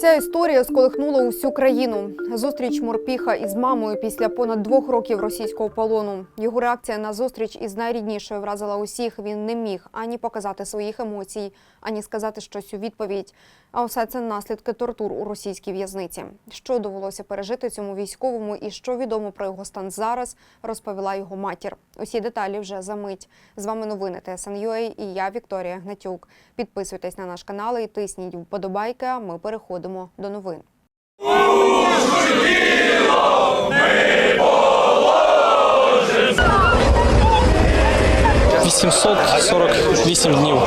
Ця історія сколихнула усю країну. Зустріч морпіха із мамою після понад двох років російського полону. Його реакція на зустріч із найріднішою вразила усіх. Він не міг ані показати своїх емоцій, ані сказати щось у відповідь. А все це наслідки тортур у російській в'язниці. Що довелося пережити цьому військовому і що відомо про його стан зараз, розповіла його матір. Усі деталі вже за мить. З вами новини ТСНЮА і я Вікторія Гнатюк. Підписуйтесь на наш канал і тисніть вподобайки. а Ми переходимо до новин. 848 днів.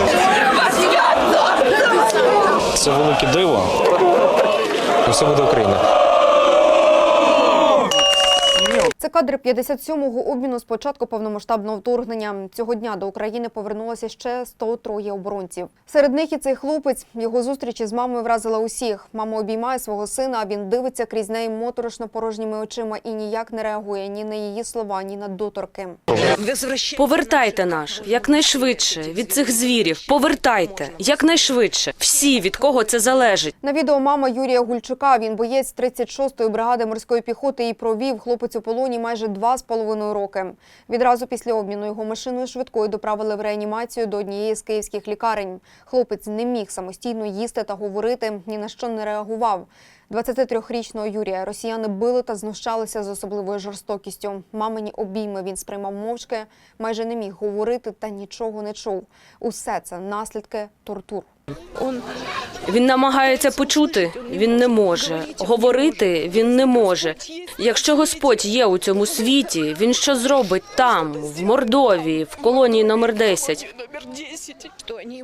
Це велике диво. Все буде Україна. Це кадри 57-го обміну з початку повномасштабного вторгнення. Цього дня до України повернулося ще 103 оборонців. Серед них і цей хлопець. Його зустрічі з мамою вразила усіх. Мама обіймає свого сина, а він дивиться крізь неї моторошно порожніми очима і ніяк не реагує ні на її слова, ні на доторки. Повертайте наш якнайшвидше від цих звірів. Повертайте якнайшвидше. Всі від кого це залежить. На відео мама Юрія Гульчука. Він боєць 36-ї бригади морської піхоти і провів хлопець у полоні майже два з половиною роки. Відразу після обміну його машиною швидкою доправили в реанімацію до однієї з київських лікарень. Хлопець не міг самостійно їсти та говорити, ні на що не реагував. 23-річного Юрія росіяни били та знущалися з особливою жорстокістю. Мамині обійми він сприймав мовчки, майже не міг говорити та нічого не чув. Усе це наслідки тортур. Він намагається почути, він не може. Говорити він не може. Якщо Господь є у цьому світі, він що зробить там, в Мордовії, в колонії номер 10?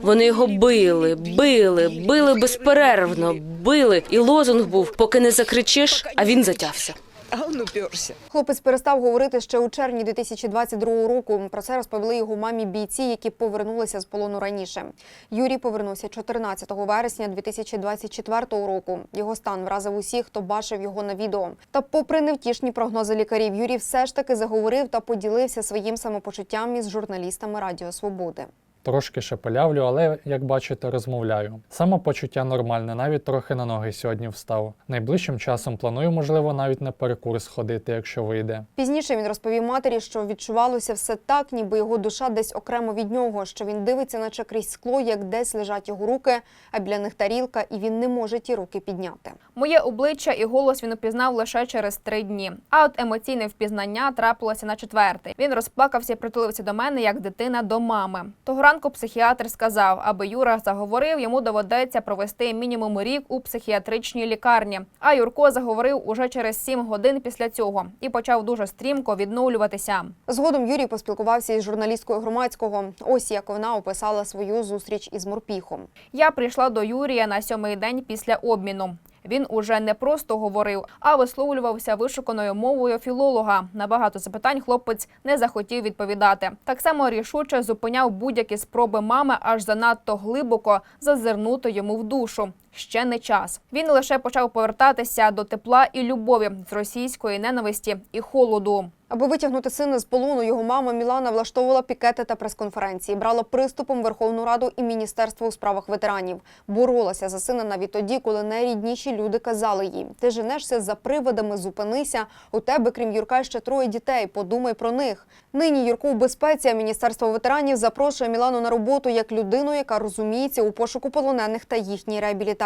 Вони його били, били, били безперервно, били. І лозунг був: поки не закричиш, а він затявся. А он уперся. Хлопець перестав говорити ще у червні 2022 року. Про це розповіли його мамі бійці, які повернулися з полону раніше. Юрій повернувся 14 вересня 2024 року. Його стан вразив усіх, хто бачив його на відео. Та, попри невтішні прогнози лікарів, Юрій все ж таки заговорив та поділився своїм самопочуттям із журналістами Радіо Свободи. Трошки шепелявлю, але як бачите, розмовляю. Самопочуття нормальне, навіть трохи на ноги сьогодні встав. Найближчим часом планую, можливо, навіть на перекур сходити, якщо вийде. Пізніше він розповів матері, що відчувалося все так, ніби його душа десь окремо від нього, що він дивиться, наче крізь скло, як десь лежать його руки, а біля них тарілка, і він не може ті руки підняти. Моє обличчя і голос він упізнав лише через три дні. А от емоційне впізнання трапилося на четвертий. Він розплакався і притулився до мене як дитина до мами. Того ранку психіатр сказав, аби Юра заговорив, йому доведеться провести мінімум рік у психіатричній лікарні. А Юрко заговорив уже через сім годин після цього і почав дуже стрімко відновлюватися. Згодом Юрій поспілкувався із журналісткою громадського. Ось як вона описала свою зустріч із морпіхом. Я прийшла до Юрія на сьомий день після обміну. Він уже не просто говорив, а висловлювався вишуканою мовою філолога. На багато запитань хлопець не захотів відповідати. Так само рішуче зупиняв будь-які спроби мами аж занадто глибоко зазирнути йому в душу. Ще не час. Він лише почав повертатися до тепла і любові з російської ненависті і холоду. Аби витягнути сина з полону, його мама Мілана влаштовувала пікети та прес-конференції, брала приступом Верховну Раду і Міністерство у справах ветеранів. Боролася за сина навіть тоді, коли найрідніші люди казали їй: ти женешся за приводами, зупинися. У тебе, крім Юрка, ще троє дітей. Подумай про них. Нині Юрко у безпеці. а Міністерство ветеранів запрошує Мілану на роботу як людину, яка розуміється у пошуку полонених та їхній реабілітації.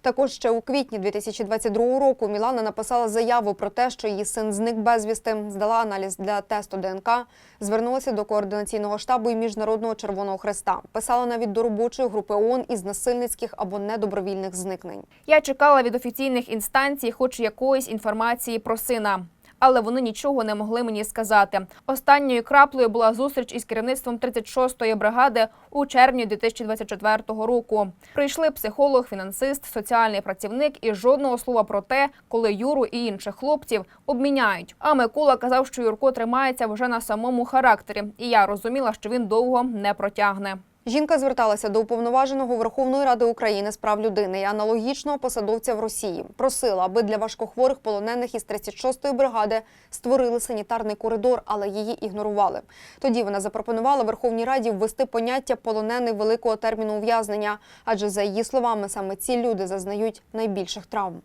Також ще у квітні 2022 року Мілана написала заяву про те, що її син зник безвісти, здала аналіз для тесту ДНК, звернулася до координаційного штабу і міжнародного Червоного Хреста. Писала навіть до робочої групи ООН із насильницьких або недобровільних зникнень. Я чекала від офіційних інстанцій хоч якоїсь інформації про сина. Але вони нічого не могли мені сказати. Останньою краплею була зустріч із керівництвом 36-ї бригади у червні 2024 року. Прийшли психолог, фінансист, соціальний працівник і жодного слова про те, коли Юру і інших хлопців обміняють. А Микола казав, що Юрко тримається вже на самому характері, і я розуміла, що він довго не протягне. Жінка зверталася до уповноваженого Верховної Ради України з прав людини і аналогічного посадовця в Росії. Просила, аби для важкохворих полонених із 36-ї бригади створили санітарний коридор, але її ігнорували. Тоді вона запропонувала Верховній Раді ввести поняття полонений великого терміну ув'язнення, адже за її словами саме ці люди зазнають найбільших травм.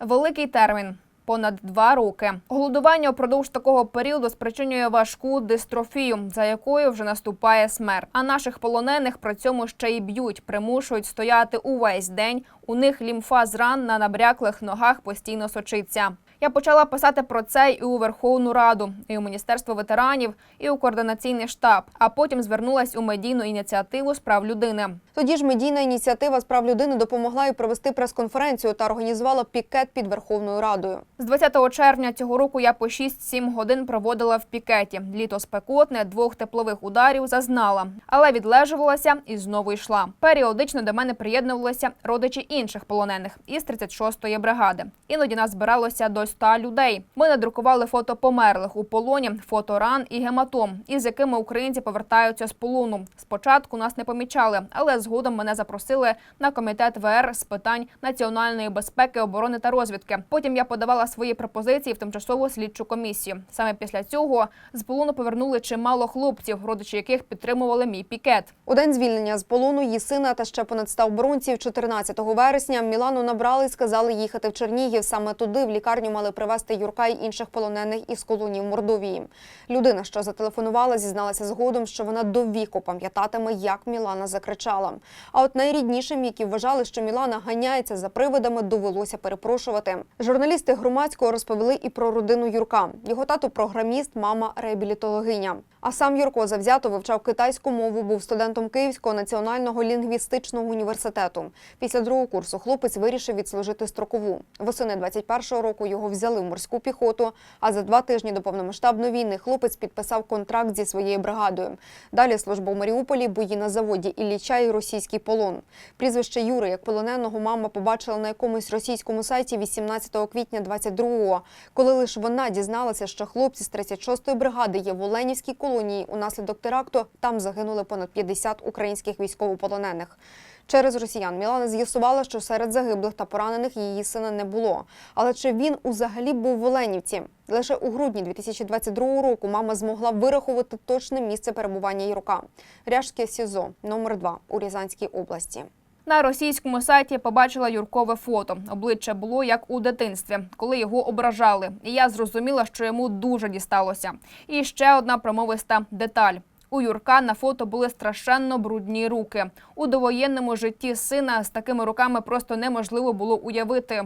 Великий термін. Понад два роки голодування упродовж такого періоду спричинює важку дистрофію, за якою вже наступає смерть. А наших полонених при цьому ще й б'ють, примушують стояти увесь день. У них лімфа з ран на набряклих ногах постійно сочиться. Я почала писати про це і у Верховну Раду, і у Міністерство ветеранів, і у координаційний штаб. А потім звернулась у медійну ініціативу з прав людини. Тоді ж медійна ініціатива з прав людини допомогла їй провести прес-конференцію та організувала пікет під Верховною Радою. З 20 червня цього року я по 6-7 годин проводила в пікеті. Літо спекотне, двох теплових ударів зазнала, але відлежувалася і знову йшла. Періодично до мене приєднувалися родичі інших полонених із 36-ї бригади. Іноді нас збиралося до 100 людей. Ми надрукували фото померлих у полоні, фото ран і гематом, із якими українці повертаються з полону. Спочатку нас не помічали, але згодом мене запросили на комітет ВР з питань національної безпеки, оборони та розвідки. Потім я подавала свої пропозиції в тимчасову слідчу комісію. Саме після цього з полону повернули чимало хлопців, родичі яких підтримували мій пікет. У день звільнення з полону її сина та ще понад 100 оборонців 14 вересня Мілану набрали і сказали їхати в Чернігів. Саме туди в лікарню мали привезти Юрка й інших полонених із колонії в Мордовії. Людина, що зателефонувала, зізналася згодом, що вона до віку пам'ятатиме, як Мілана закричала. А от найріднішим, які вважали, що Мілана ганяється за привидами, довелося перепрошувати. Журналісти громадського розповіли і про родину Юрка. Його тато програміст, мама реабілітологиня. А сам Юрко завзято вивчав китайську мову, був студентом Київського національного лінгвістичного університету. Після другого курсу хлопець вирішив відслужити строкову. Восени 21-го року його взяли в морську піхоту. А за два тижні до повномасштабної війни хлопець підписав контракт зі своєю бригадою. Далі служба в Маріуполі, бої на заводі і російський полон. Прізвище Юри як полоненого мама побачила на якомусь російському сайті 18 квітня 22-го, коли лише вона дізналася, що хлопці з 36-ї бригади є в Оленівській колонії. Унаслідок теракту там загинули понад 50 українських військовополонених. Через росіян Мілана з'ясувала, що серед загиблих та поранених її сина не було. Але чи він узагалі був в Оленівці? Лише у грудні 2022 року мама змогла вирахувати точне місце перебування Юрка. Ряжське СІЗО номер 2 у Рязанській області. На російському сайті побачила Юркове фото. Обличчя було як у дитинстві, коли його ображали. І я зрозуміла, що йому дуже дісталося. І ще одна промовиста деталь. У Юрка на фото були страшенно брудні руки. У довоєнному житті сина з такими руками просто неможливо було уявити.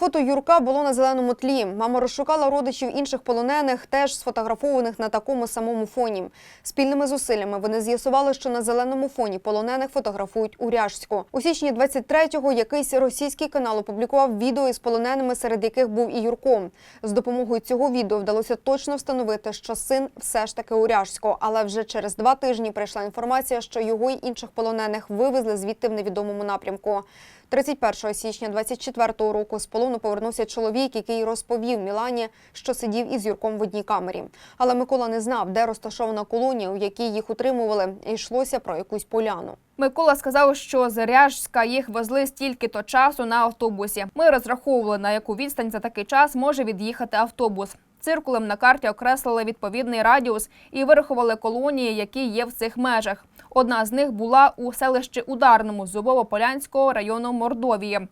Фото Юрка було на зеленому тлі. Мама розшукала родичів інших полонених, теж сфотографованих на такому самому фоні. Спільними зусиллями вони з'ясували, що на зеленому фоні полонених фотографують у Ряжську. У січні 23-го якийсь російський канал опублікував відео із полоненими, серед яких був і Юрко. З допомогою цього відео вдалося точно встановити, що син все ж таки у Ряжську. Але вже через два тижні прийшла інформація, що його й інших полонених вивезли звідти в невідомому напрямку. 31 січня 24-го року з полону повернувся чоловік, який розповів Мілані, що сидів із Юрком в одній камері. Але Микола не знав, де розташована колонія, у якій їх утримували, і йшлося про якусь поляну. Микола сказав, що з Ряжська їх везли стільки-то часу на автобусі. Ми розраховували, на яку відстань за такий час може від'їхати автобус. Циркулем на карті окреслили відповідний радіус і вирахували колонії, які є в цих межах. Одна з них була у селищі Ударному Зубово-Полянського району Мордовії.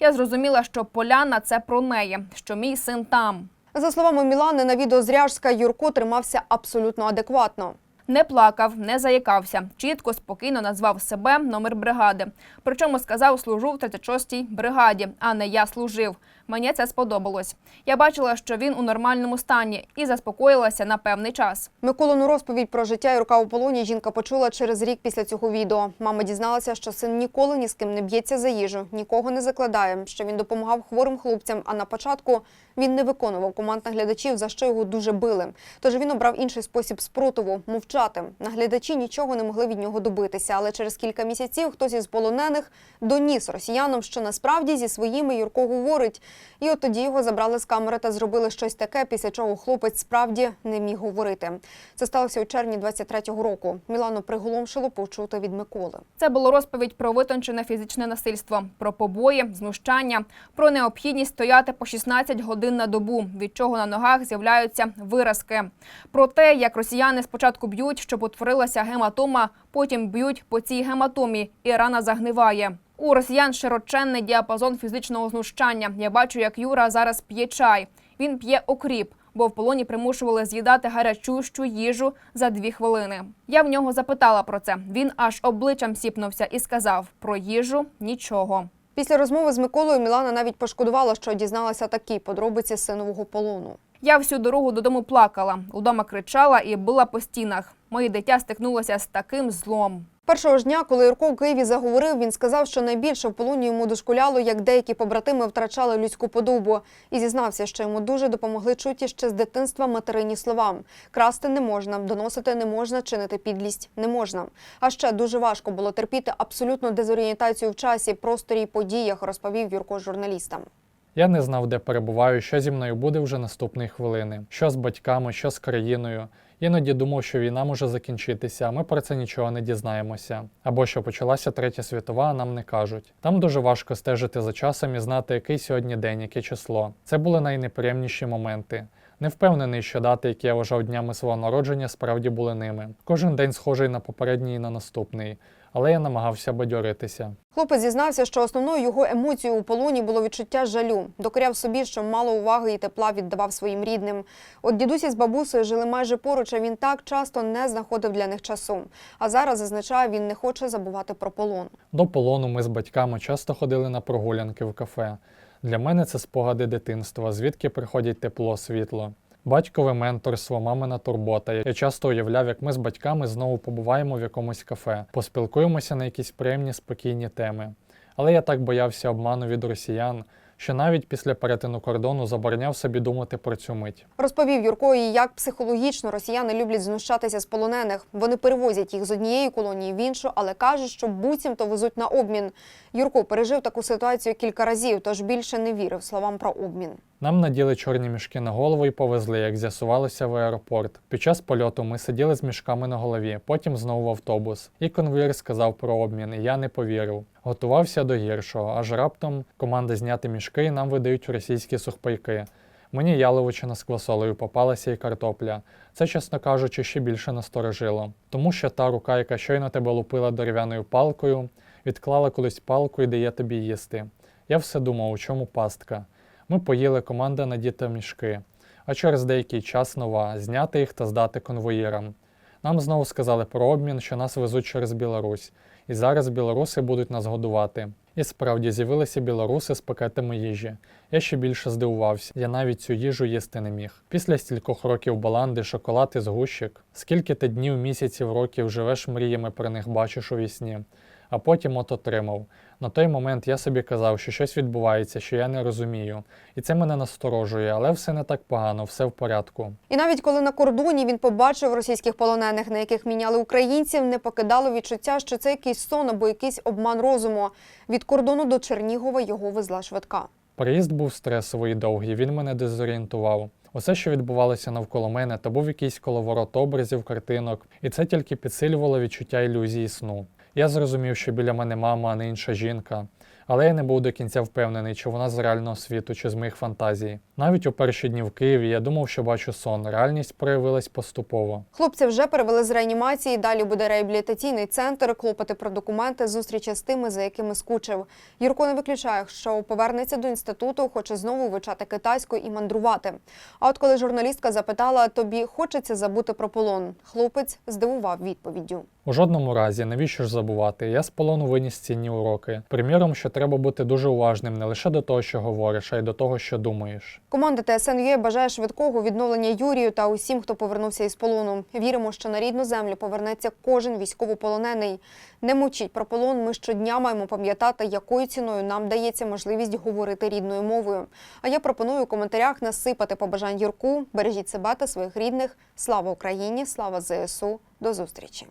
Я зрозуміла, що Поляна це про неї, що мій син там. За словами Мілани, на відео з Ряжська Юрко тримався абсолютно адекватно. Не плакав, не заїкався. Чітко, спокійно назвав себе номер бригади. Причому сказав, служу в 36-й бригаді, а не я служив. Мені це сподобалось. Я бачила, що він у нормальному стані і заспокоїлася на певний час. Миколину розповідь про життя Юрка у полоні жінка почула через рік після цього відео. Мама дізналася, що син ніколи ні з ким не б'ється за їжу, нікого не закладає, що він допомагав хворим хлопцям. А на початку він не виконував команд наглядачів, за що його дуже били. Тож він обрав інший спосіб спротиву мовчати. Наглядачі нічого не могли від нього добитися. Але через кілька місяців хтось із полонених доніс росіянам, що насправді зі своїми Юрко говорить. І от тоді його забрали з камери та зробили щось таке, після чого хлопець справді не міг говорити. Це сталося у червні 23-го року. Мілану приголомшило почути від Миколи. Це було розповідь про витончене фізичне насильство, про побої, знущання, про необхідність стояти по 16 годин на добу, від чого на ногах з'являються виразки. Про те, як росіяни спочатку б'ють, щоб утворилася гематома, потім б'ють по цій гематомі, і рана загниває. У росіян широченний діапазон фізичного знущання. Я бачу, як Юра зараз п'є чай. Він п'є окріп, бо в полоні примушували з'їдати гарячущу їжу за дві хвилини. Я в нього запитала про це. Він аж обличчям сіпнувся і сказав: про їжу нічого. Після розмови з Миколою Мілана навіть пошкодувала, що дізналася такі подробиці синового полону. Я всю дорогу додому плакала, удома кричала і била по стінах. Моє дитя стикнулося з таким злом. Першого ж дня, коли Юрко в Києві заговорив, він сказав, що найбільше в полоні йому дошкуляло, як деякі побратими втрачали людську подобу, і зізнався, що йому дуже допомогли чуті ще з дитинства материні слова: красти не можна, доносити не можна, чинити підлість не можна. А ще дуже важко було терпіти абсолютну дезорієнтацію в часі, просторі подіях, розповів Юрко журналістам. Я не знав, де перебуваю, що зі мною буде вже наступної хвилини, що з батьками, що з країною. Іноді думав, що війна може закінчитися, а ми про це нічого не дізнаємося. Або що почалася третя світова, а нам не кажуть. Там дуже важко стежити за часом і знати, який сьогодні день, яке число. Це були найнеприємніші моменти. Не впевнений, що дати, які я вважав днями свого народження, справді були ними. Кожен день схожий на попередній і на наступний, але я намагався бадьоритися. Хлопець зізнався, що основною його емоцією у полоні було відчуття жалю. Докоряв собі, що мало уваги і тепла віддавав своїм рідним. От дідусі з бабусею жили майже поруч, а він так часто не знаходив для них часу. А зараз зазначає, він не хоче забувати про полон. До полону ми з батьками часто ходили на прогулянки в кафе. Для мене це спогади дитинства, звідки приходять тепло, світло. Батькове менторство, мамина турбота. Я часто уявляв, як ми з батьками знову побуваємо в якомусь кафе, поспілкуємося на якісь приємні спокійні теми. Але я так боявся обману від росіян, що навіть після перетину кордону забороняв собі думати про цю мить. Розповів Юрко, і як психологічно росіяни люблять знущатися з полонених. Вони перевозять їх з однієї колонії в іншу, але кажуть, що буцімто везуть на обмін. Юрко пережив таку ситуацію кілька разів, тож більше не вірив словам про обмін. Нам наділи чорні мішки на голову і повезли, як з'ясувалося в аеропорт. Під час польоту ми сиділи з мішками на голові, потім знову в автобус. І конвоїр сказав про обмін, і я не повірив. Готувався до гіршого, аж раптом команда зняти мішки і нам видають російські сухпайки. Мені яловичина з квасолею попалася і картопля. Це, чесно кажучи, ще більше насторожило. Тому що та рука, яка щойно тебе лупила дерев'яною палкою, відклала колись палку і дає тобі їсти. Я все думав, у чому пастка. Ми поїли команда надіта мішки, а через деякий час нова зняти їх та здати конвоїрам. Нам знову сказали про обмін, що нас везуть через Білорусь, і зараз білоруси будуть нас годувати. І справді з'явилися білоруси з пакетами їжі. Я ще більше здивувався, я навіть цю їжу їсти не міг. Після стількох років баланди, шоколад і згущик, скільки ти днів, місяців, років живеш мріями про них бачиш у вісні, а потім от отримав. На той момент я собі казав, що щось відбувається, що я не розумію. І це мене насторожує, але все не так погано, все в порядку. І навіть коли на кордоні він побачив російських полонених, на яких міняли українців, не покидало відчуття, що це якийсь сон або якийсь обман розуму. Від кордону до Чернігова його везла швидка. Переїзд був стресовий і довгий, він мене дезорієнтував. Усе, що відбувалося навколо мене, то був якийсь коловорот образів, картинок, і це тільки підсилювало відчуття ілюзії сну. Я зрозумів, що біля мене мама, а не інша жінка, але я не був до кінця впевнений, чи вона з реального світу, чи з моїх фантазій. Навіть у перші дні в Києві я думав, що бачу сон. Реальність проявилась поступово. Хлопця вже перевели з реанімації. Далі буде реабілітаційний центр, клопоти про документи, зустрічі з тими, за якими скучив. Юрко не виключає, що повернеться до інституту, хоче знову вивчати китайську і мандрувати. А от коли журналістка запитала, тобі хочеться забути про полон, хлопець здивував відповіддю. У жодному разі, навіщо ж забувати? Я з полону виніс цінні уроки. Приміром, що треба бути дуже уважним не лише до того, що говориш, а й до того, що думаєш. Команда ТСНЮ бажає швидкого відновлення Юрію та усім, хто повернувся із полону. Віримо, що на рідну землю повернеться кожен військовополонений. Не мовчіть про полон. Ми щодня маємо пам'ятати, якою ціною нам дається можливість говорити рідною мовою. А я пропоную у коментарях насипати побажань Юрку. Бережіть себе та своїх рідних. Слава Україні! Слава ЗСУ! До зустрічі!